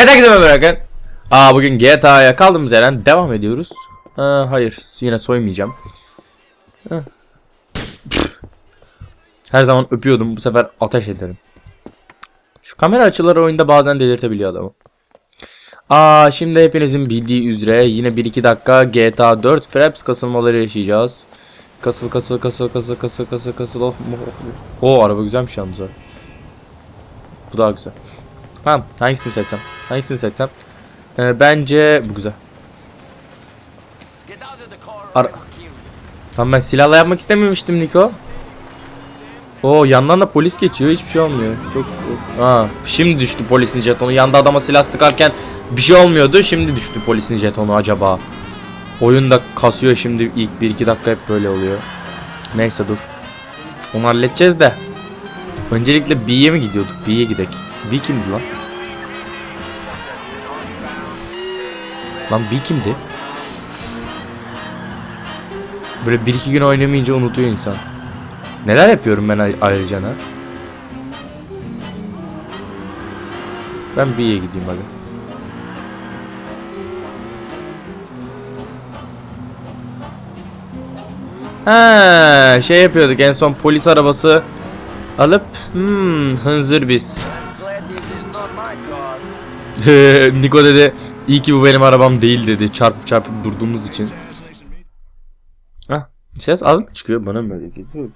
Evet herkese bırakın. Aa bugün GTA'ya kaldığımız yerden devam ediyoruz. Ha, hayır yine soymayacağım. Her zaman öpüyordum bu sefer ateş ederim. Şu kamera açıları oyunda bazen delirtebiliyor adamı. Aa şimdi hepinizin bildiği üzere yine 1-2 dakika GTA 4 Fraps kasılmaları yaşayacağız. Kasıl kasıl kasıl kasıl kasıl kasıl kasıl oh, oh. Oo araba güzelmiş yalnız. Bu daha güzel. Tamam hangisini seçsem? Hangisini seçsem? Ee, bence bu güzel. Ara Tamam ben silahla yapmak istememiştim Niko. Oo yandan da polis geçiyor hiçbir şey olmuyor. Çok ha şimdi düştü polisin jetonu. Yanda adama silah sıkarken bir şey olmuyordu. Şimdi düştü polisin jetonu acaba. Oyun da kasıyor şimdi ilk 1-2 dakika hep böyle oluyor. Neyse dur. Onu halledeceğiz de. Öncelikle B'ye mi gidiyorduk? B'ye gidek. B kimdi lan? Lan B kimdi? Böyle bir iki gün oynamayınca unutuyor insan. Neler yapıyorum ben ay- ayrıca ha? Ben B'ye gideyim hadi. Ha, şey yapıyorduk en son polis arabası alıp hmm hınzır biz. Niko dedi iyi ki bu benim arabam değil dedi çarpıp çarpıp durduğumuz için. Hah ses az mı çıkıyor bana mı öyle geliyor?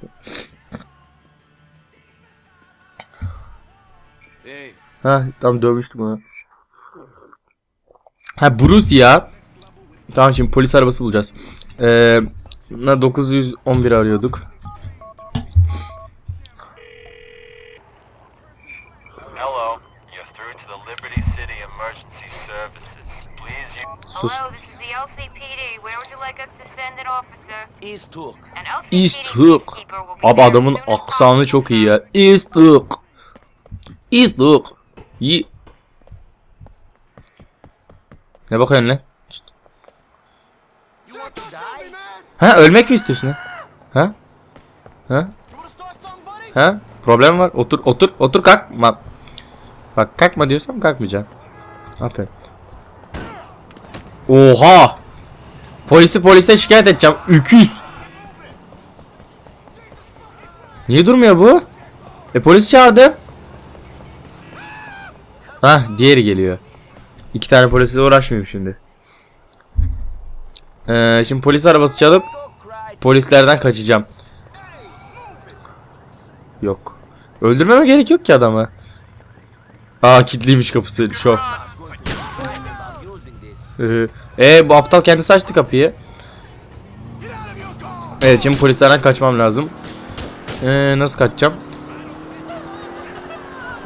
Ha tam dövmüştüm onu. Ha Bruce ya. Tamam şimdi polis arabası bulacağız. Ee, na 911 arıyorduk. Officer? East Hook. East Abi adamın aksanı çok iyi ya. East Hook. East Hook. İyi. Ne bakıyorsun lan? Ha ölmek mi istiyorsun ha? Ha? Ha? Ha? Problem var. Otur otur otur kalkma. Bak kalkma diyorsam kalkmayacağım. Aferin. Oha! Polisi polise şikayet edeceğim. Öküz. Niye durmuyor bu? E polis çağırdı. Hah diğeri geliyor. İki tane polisle uğraşmayayım şimdi. Ee, şimdi polis arabası çalıp polislerden kaçacağım. Yok. Öldürmeme gerek yok ki adamı. Aa kilitliymiş kapısı. Şov. About using this. Ee, bu aptal kendisi açtı kapıyı. Evet şimdi polislerden kaçmam lazım. Ee, nasıl kaçacağım?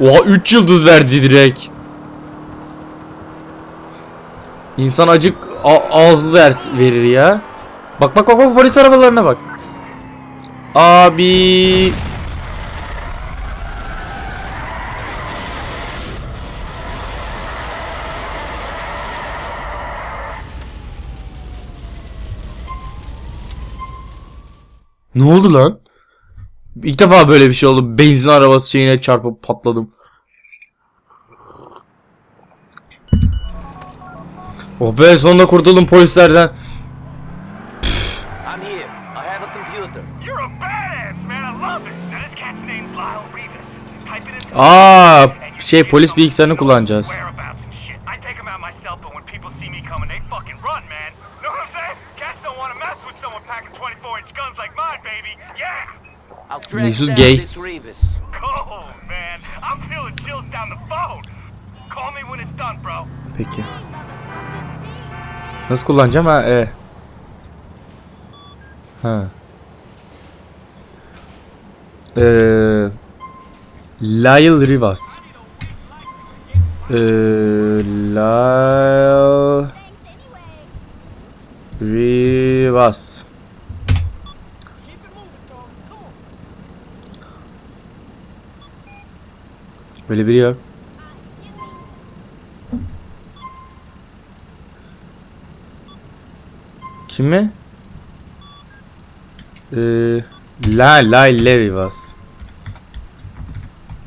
Oha 3 yıldız verdi direkt. İnsan acık a- ağız ver verir ya. Bak bak bak bak polis arabalarına bak. Abi. Ne oldu lan? İlk defa böyle bir şey oldu. Benzin arabası şeyine çarpıp patladım. Oh be sonunda kurtuldum polislerden. I'm here. I have a done, bro. Peki. Nasıl kullanacağım ha? E. Ha. Eee Lyle Rivas. Eee Lyle Rivas. Böyle biri yok. Kimi? Ee, La La Lerivas.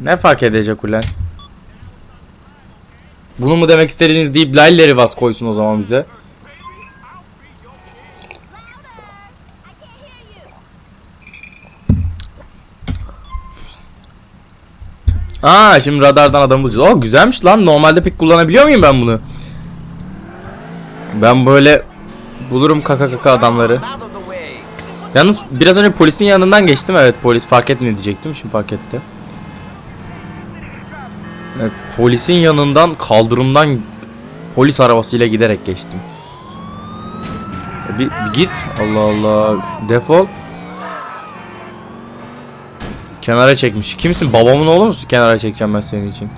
Ne fark edecek ulan? Bunu mu demek istediğiniz deyip lalleri bas koysun o zaman bize. Aa şimdi radardan adam bulacağız. Oh güzelmiş lan. Normalde pek kullanabiliyor muyum ben bunu? Ben böyle bulurum kaka kaka adamları. Yalnız biraz önce polisin yanından geçtim. Evet polis fark etmedi diyecektim. Şimdi fark etti. Evet, polisin yanından kaldırımdan polis arabasıyla giderek geçtim. E, Bir, bir git. Allah Allah. Defol. Kenara çekmiş. Kimsin? Babamın oğlu musun? Kenara çekeceğim ben senin için.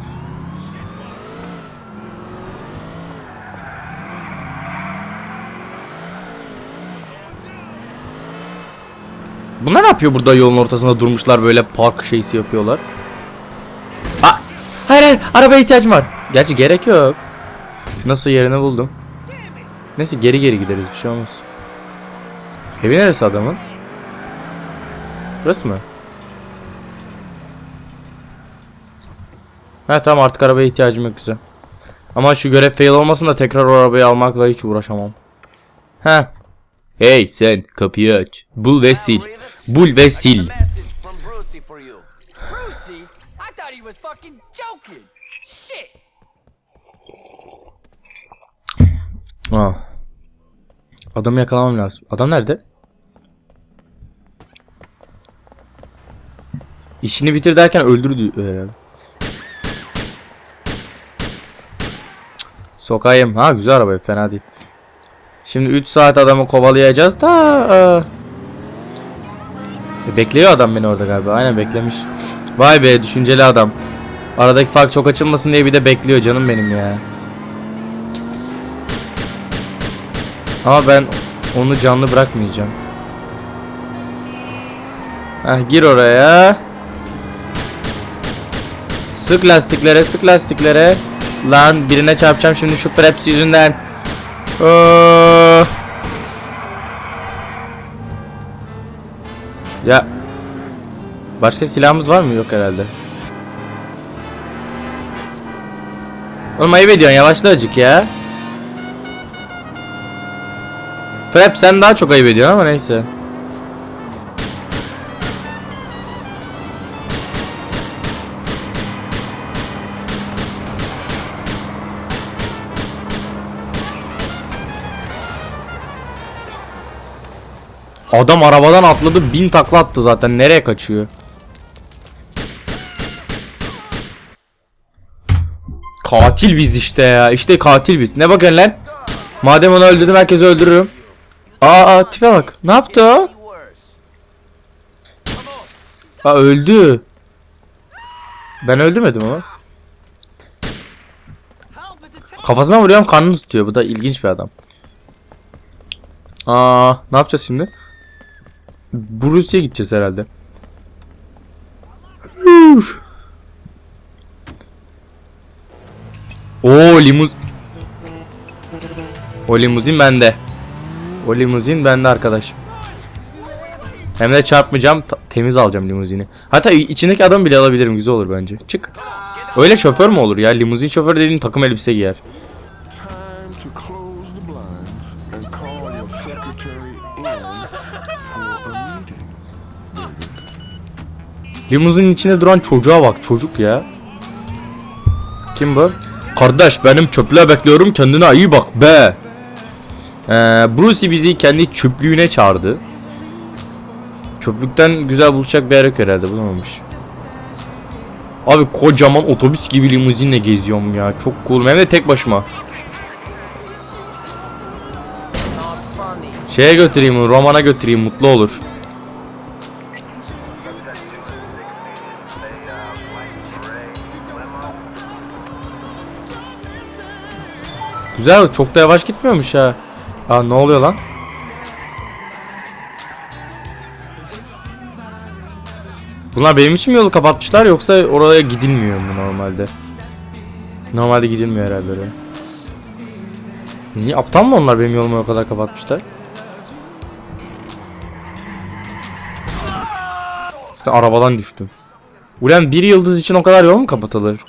Bunlar ne yapıyor burada yolun ortasında durmuşlar böyle park şeysi yapıyorlar. Aa, hayır hayır arabaya ihtiyacım var. Gerçi gerek yok. Nasıl yerini buldum. Neyse geri geri gideriz bir şey olmaz. Evi neresi adamın? Burası mı? Ha tamam artık arabaya ihtiyacım yok güzel. Ama şu görev fail olmasın da tekrar o arabayı almakla hiç uğraşamam. Ha. Hey sen kapıyı aç. Bul ve sil. Bul ve sil. Ah. Adamı yakalamam lazım. Adam nerede? İşini bitir derken öldürdü herhalde. Sokayım. Ha güzel araba fena değil. Şimdi 3 saat adamı kovalayacağız da. aa. E, Bekliyor adam beni orada galiba. Aynen beklemiş. Vay be düşünceli adam. Aradaki fark çok açılmasın diye bir de bekliyor canım benim ya. Ama ben onu canlı bırakmayacağım. Heh, gir oraya. Sık lastiklere, sık lastiklere. Lan birine çarpacağım şimdi şu preps yüzünden. Aa! Ya Başka silahımız var mı? Yok herhalde. Oğlum ayıp ediyorsun yavaşla acık ya. Frap sen daha çok ayıp ediyorsun ama neyse. Adam arabadan atladı bin takla attı zaten. Nereye kaçıyor? Katil biz işte ya. İşte katil biz. Ne bakın lan? Madem onu öldürdüm herkesi öldürürüm. Aa, tipe bak. Ne yaptı o? Aa öldü. Ben öldürmedim ama. Kafasına vuruyorum karnını tutuyor. Bu da ilginç bir adam. Aa ne yapacağız şimdi? Bruce'ye gideceğiz herhalde. Oo limuz O limuzin bende. O limuzin bende arkadaşım. Hem de çarpmayacağım, temiz alacağım limuzini. Hatta içindeki adamı bile alabilirim, güzel olur bence. Çık. Öyle şoför mü olur ya? Limuzin şoför dediğin takım elbise giyer. Close the blinds and call your secretary in for a meeting. Limuzinin içinde duran çocuğa bak çocuk ya. Kim bu? Kardeş benim çöplüğe bekliyorum kendine iyi bak be. Ee, Brucey bizi kendi çöplüğüne çağırdı. Çöplükten güzel bulacak bir yer yok herhalde bulamamış. Abi kocaman otobüs gibi limuzinle geziyorum ya. Çok cool. Hem de tek başıma. Şeye götüreyim onu, Roman'a götüreyim mutlu olur. Güzel çok da yavaş gitmiyormuş ha. Aa ne oluyor lan? Bunlar benim için mi yolu kapatmışlar yoksa oraya gidilmiyor mu normalde? Normalde gidilmiyor herhalde oraya. Niye aptal mı onlar benim yolumu o kadar kapatmışlar? İşte arabadan düştüm. Ulan bir yıldız için o kadar yol mu kapatılır?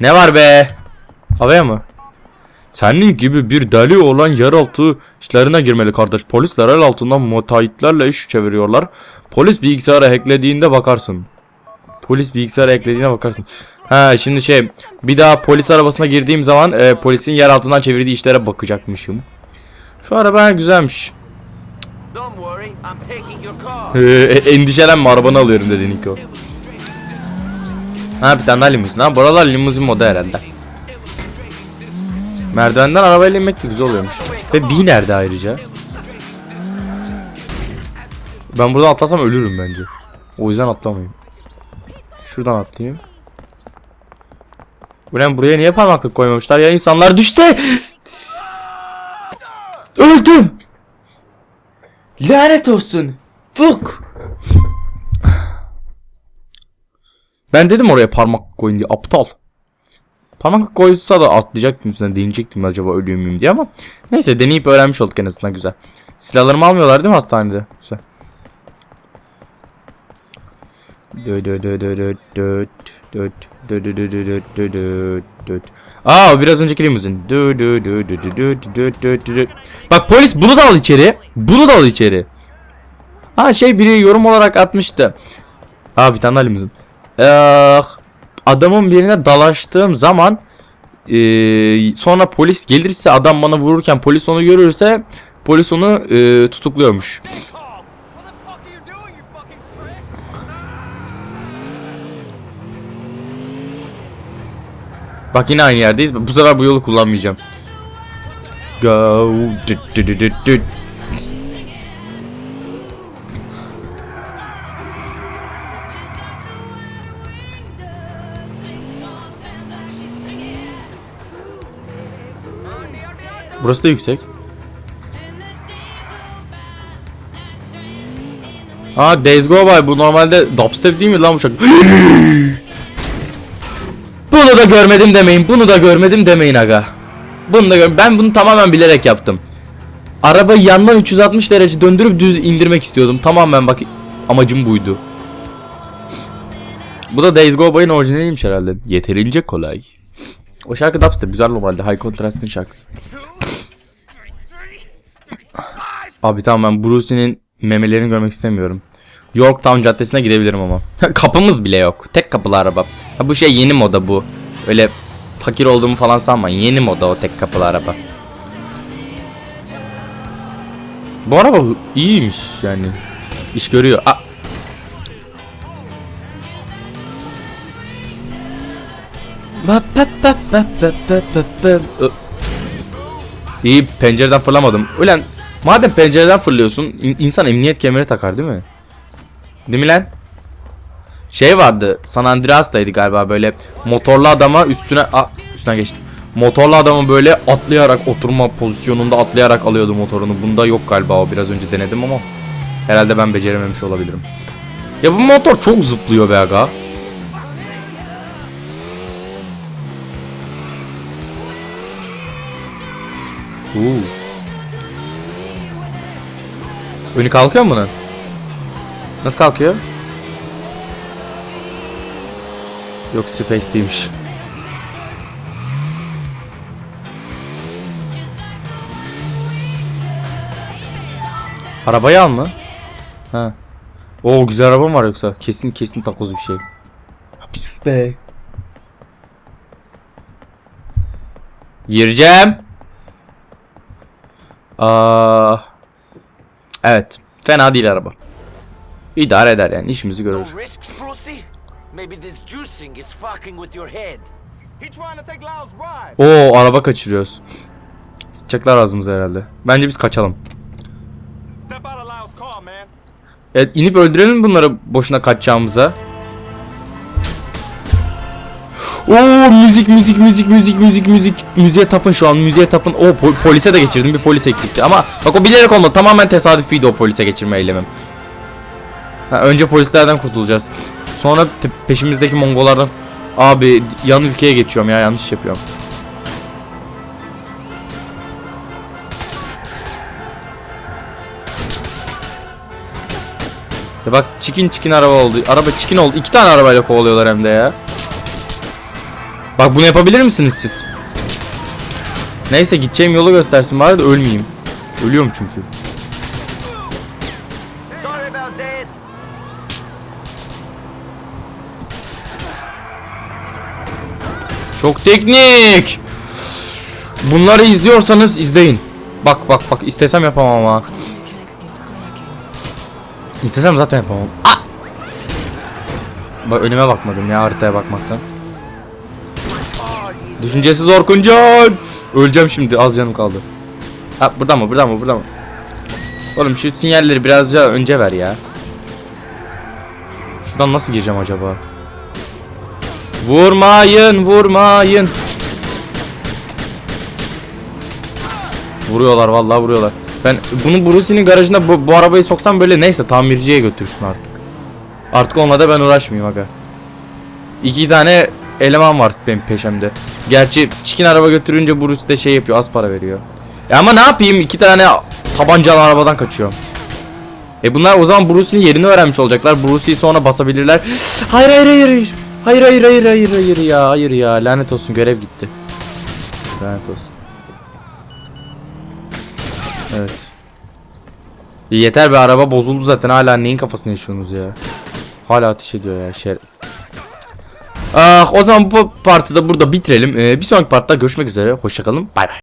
Ne var be? Havaya mı? Senin gibi bir deli olan yeraltı işlerine girmeli kardeş. Polisler el altından müteahhitlerle iş çeviriyorlar. Polis bilgisayara hacklediğinde bakarsın. Polis bilgisayara eklediğine bakarsın. Ha şimdi şey bir daha polis arabasına girdiğim zaman e, polisin yer altından çevirdiği işlere bakacakmışım. Şu araba güzelmiş. Ee, e, endişelenme arabanı alıyorum dedi Niko. Ha bir tane daha limuzin. Ha buralar limuzin moda herhalde. Merdivenden arabayla inmek de güzel oluyormuş. Ve B nerede ayrıca? Ben buradan atlasam ölürüm bence. O yüzden atlamayayım. Şuradan atlayayım. Ulan buraya niye parmaklık koymamışlar ya insanlar düşse? Öldüm. Lanet olsun. Fuk. Ben dedim oraya parmak koyun diye aptal. Parmak koysa da atlayacaktım üstüne değinecektim acaba ölüyor muyum diye ama neyse deneyip öğrenmiş olduk en azından güzel. Silahlarımı almıyorlar değil mi hastanede? Güzel. Aa biraz önceki limuzin. Bak polis bunu da al içeri. Bunu da al içeri. Ha şey biri yorum olarak atmıştı. Aa bir tane limuzin. Ee, adamın birine dalaştığım zaman e, sonra polis gelirse adam bana vururken polis onu görürse polis onu e, tutukluyormuş. Bak yine aynı yerdeyiz. Bu sefer bu yolu kullanmayacağım. Go. Düt düt düt düt. Burası da yüksek. Aa Days Go By bu normalde dubstep değil mi lan bu şarkı? Bunu da görmedim demeyin. Bunu da görmedim demeyin aga. Bunu da gör ben bunu tamamen bilerek yaptım. Arabayı yandan 360 derece döndürüp düz indirmek istiyordum. Tamamen bak amacım buydu. Bu da Days Go By'ın orijinaliymiş herhalde. Yeterince kolay. O şarkı dubstep güzel normalde. High Contrast'ın şarkısı. Abi tamam ben Bruce'nin memelerini görmek istemiyorum. Yorktown Caddesi'ne gidebilirim ama. Kapımız bile yok. Tek kapılı araba. Ha bu şey yeni moda bu. Öyle fakir olduğumu falan sanmayın. Yeni moda o tek kapılı araba. Bu araba iyiymiş yani. İş görüyor. Aa. İyi pencereden fırlamadım. Ulan madem pencereden fırlıyorsun in- insan emniyet kemeri takar değil mi? Değil mi lan? Şey vardı San Andreas'taydı galiba böyle motorlu adama üstüne a, üstüne geçtim. Motorlu adamı böyle atlayarak oturma pozisyonunda atlayarak alıyordu motorunu. Bunda yok galiba o biraz önce denedim ama herhalde ben becerememiş olabilirim. Ya bu motor çok zıplıyor be aga. Uuu. Önü kalkıyor mu bunun? Nasıl kalkıyor? Yok space değilmiş. Arabayı al mı? Ha. Oo güzel araba mı var yoksa? Kesin kesin takoz bir şey. Bir sus be. Gireceğim. Aa. Evet. Fena değil araba. İdare eder yani işimizi görür. No risks, Brucey? Maybe this juicing is fucking with your head. He trying to take Lyle's ride. Oo araba kaçırıyoruz. Sıçacaklar ağzımıza herhalde. Bence biz kaçalım. Evet inip öldürelim bunları boşuna kaçacağımıza. Oo müzik müzik müzik müzik müzik müzik müziğe tapın şu an müziğe tapın. O po- polise de geçirdim bir polis eksikti ama bak o bilerek olmadı tamamen tesadüfiydi o polise geçirme eylemim. Ha, önce polislerden kurtulacağız. Sonra peşimizdeki Mongolardan abi yan ülkeye geçiyorum ya yanlış yapıyorum. Ya bak çikin çikin araba oldu. Araba çikin oldu. İki tane arabayla kovalıyorlar hem de ya. Bak bunu yapabilir misiniz siz? Neyse gideceğim yolu göstersin bari de ölmeyeyim. Ölüyorum çünkü. Çok teknik. Bunları izliyorsanız izleyin. Bak bak bak istesem yapamam ama. İstesem zaten yapamam. Ah! Bak önüme bakmadım ya haritaya bakmaktan. Düşüncesiz Orkuncan. Öleceğim şimdi az canım kaldı. Ha burada mı burada mı burada mı? Oğlum şu sinyalleri biraz daha önce ver ya. Şuradan nasıl gireceğim acaba? Vurmayın, vurmayın. Vuruyorlar vallahi vuruyorlar. Ben bunu Bruce'nin garajına bu, bu arabayı soksam böyle neyse tamirciye götürsün artık. Artık onunla da ben uğraşmayayım aga. İki tane eleman var benim peşimde. Gerçi çikin araba götürünce Bruce de şey yapıyor az para veriyor. Ya ama ne yapayım iki tane tabancalı arabadan kaçıyorum. E bunlar o zaman Bruce'nin yerini öğrenmiş olacaklar. Bruce'yi sonra basabilirler. Hayır hayır hayır hayır. Hayır hayır hayır hayır hayır ya hayır ya lanet olsun görev gitti. Lanet olsun. Evet. Yeter be araba bozuldu zaten hala neyin kafasını yaşıyorsunuz ya. Hala ateş ediyor ya şey. Ah o zaman bu partide burada bitirelim. Ee, bir sonraki partta görüşmek üzere. Hoşçakalın. Bay bay.